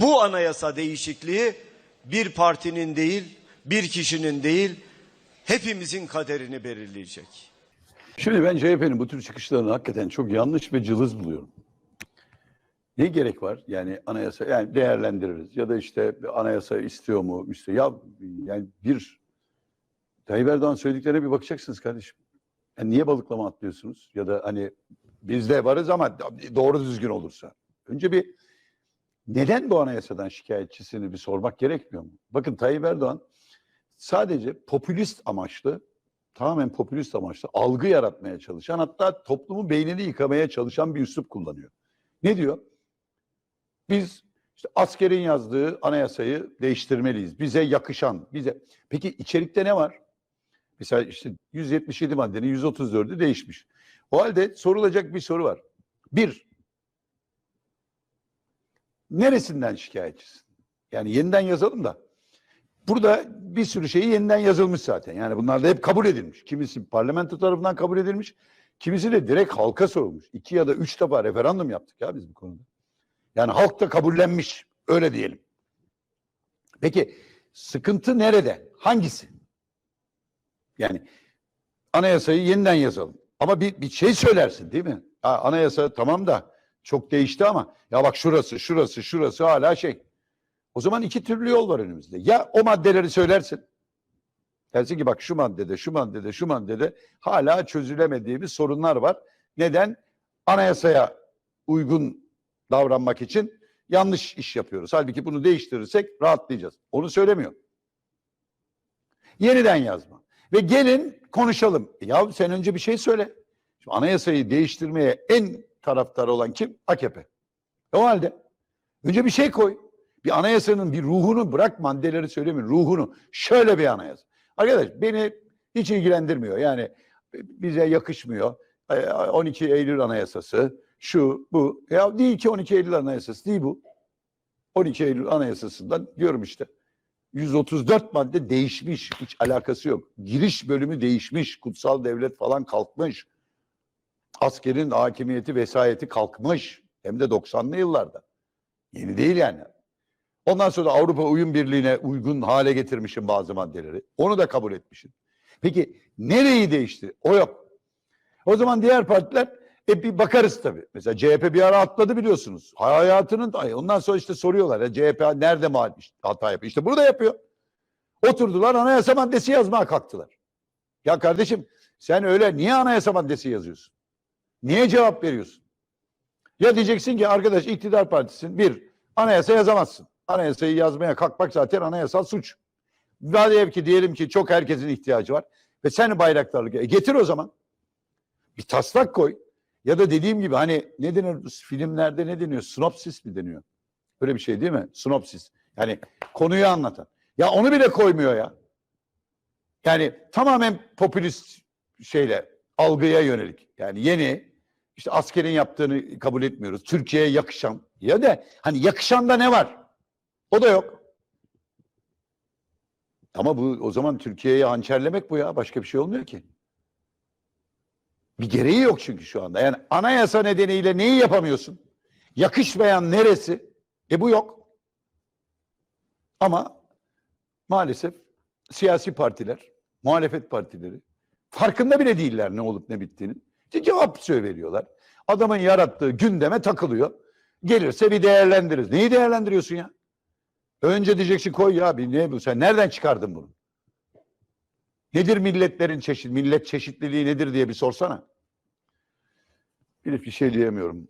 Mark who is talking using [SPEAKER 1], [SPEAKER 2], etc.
[SPEAKER 1] bu anayasa değişikliği bir partinin değil, bir kişinin değil, hepimizin kaderini belirleyecek.
[SPEAKER 2] Şimdi ben CHP'nin bu tür çıkışlarını hakikaten çok yanlış ve cılız buluyorum. Ne gerek var? Yani anayasa yani değerlendiririz ya da işte anayasa istiyor mu? İstiyor. Ya yani bir Tayyip Erdoğan söylediklerine bir bakacaksınız kardeşim. Yani niye balıklama atlıyorsunuz? Ya da hani biz de varız ama doğru düzgün olursa. Önce bir neden bu anayasadan şikayetçisini bir sormak gerekmiyor mu? Bakın Tayyip Erdoğan sadece popülist amaçlı tamamen popülist amaçlı algı yaratmaya çalışan hatta toplumun beynini yıkamaya çalışan bir üslup kullanıyor. Ne diyor? Biz işte askerin yazdığı anayasayı değiştirmeliyiz. Bize yakışan, bize. Peki içerikte ne var? Mesela işte 177 maddenin 134'ü değişmiş. O halde sorulacak bir soru var. Bir, neresinden şikayetçisin? Yani yeniden yazalım da. Burada bir sürü şeyi yeniden yazılmış zaten. Yani bunlar da hep kabul edilmiş. Kimisi parlamento tarafından kabul edilmiş. Kimisi de direkt halka sorulmuş. İki ya da üç defa referandum yaptık ya biz bu konuda. Yani halk da kabullenmiş. Öyle diyelim. Peki sıkıntı nerede? Hangisi? Yani anayasayı yeniden yazalım. Ama bir, bir şey söylersin değil mi? Ha, anayasa tamam da çok değişti ama ya bak şurası, şurası, şurası hala şey. O zaman iki türlü yol var önümüzde. Ya o maddeleri söylersin. Dersin ki bak şu maddede, şu maddede, şu maddede hala çözülemediğimiz sorunlar var. Neden? Anayasaya uygun davranmak için yanlış iş yapıyoruz. Halbuki bunu değiştirirsek rahatlayacağız. Onu söylemiyor. Yeniden yazma. Ve gelin konuşalım. Ya sen önce bir şey söyle. Şimdi anayasayı değiştirmeye en taraftar olan kim? AKP. O halde önce bir şey koy. Bir anayasanın bir ruhunu bırak maddeleri söylemiyor. Ruhunu. Şöyle bir anayasa. Arkadaş beni hiç ilgilendirmiyor. Yani bize yakışmıyor. Ee, 12 Eylül Anayasası şu bu. Ya değil ki 12 Eylül Anayasası değil bu. 12 Eylül Anayasası'ndan diyorum işte. 134 madde değişmiş. Hiç alakası yok. Giriş bölümü değişmiş. Kutsal devlet falan kalkmış. Askerin hakimiyeti, vesayeti kalkmış. Hem de 90'lı yıllarda. Yeni değil yani. Ondan sonra Avrupa Uyum Birliği'ne uygun hale getirmişim bazı maddeleri. Onu da kabul etmişim. Peki nereyi değişti? O yok. O zaman diğer partiler e bir bakarız tabii. Mesela CHP bir ara atladı biliyorsunuz. Hayatının da ondan sonra işte soruyorlar ya CHP nerede hata yapıyor? İşte burada yapıyor. Oturdular anayasa maddesi yazmaya kalktılar. Ya kardeşim sen öyle niye anayasa maddesi yazıyorsun? Niye cevap veriyorsun? Ya diyeceksin ki arkadaş iktidar partisin bir anayasa yazamazsın. Anayasayı yazmaya kalkmak zaten anayasal suç. Diyelim ki diyelim ki çok herkesin ihtiyacı var ve sen bayraktarlık e getir o zaman. Bir taslak koy. Ya da dediğim gibi hani ne denir filmlerde ne deniyor? Sinopsis mi deniyor? Böyle bir şey değil mi? Sinopsis. Yani konuyu anlatan. Ya onu bile koymuyor ya. Yani tamamen popülist şeyle algıya yönelik. Yani yeni işte askerin yaptığını kabul etmiyoruz. Türkiye'ye yakışan. Ya da hani yakışan da ne var? O da yok. Ama bu o zaman Türkiye'yi hançerlemek bu ya. Başka bir şey olmuyor ki. Bir gereği yok çünkü şu anda. Yani anayasa nedeniyle neyi yapamıyorsun? Yakışmayan neresi? E bu yok. Ama maalesef siyasi partiler, muhalefet partileri farkında bile değiller ne olup ne bittiğini. Cevap veriyorlar. Adamın yarattığı gündeme takılıyor. Gelirse bir değerlendiririz. Neyi değerlendiriyorsun ya? Önce diyeceksin koy ya bir ne bu sen nereden çıkardın bunu? Nedir milletlerin çeşit, millet çeşitliliği nedir diye bir sorsana. Bir bir şey diyemiyorum.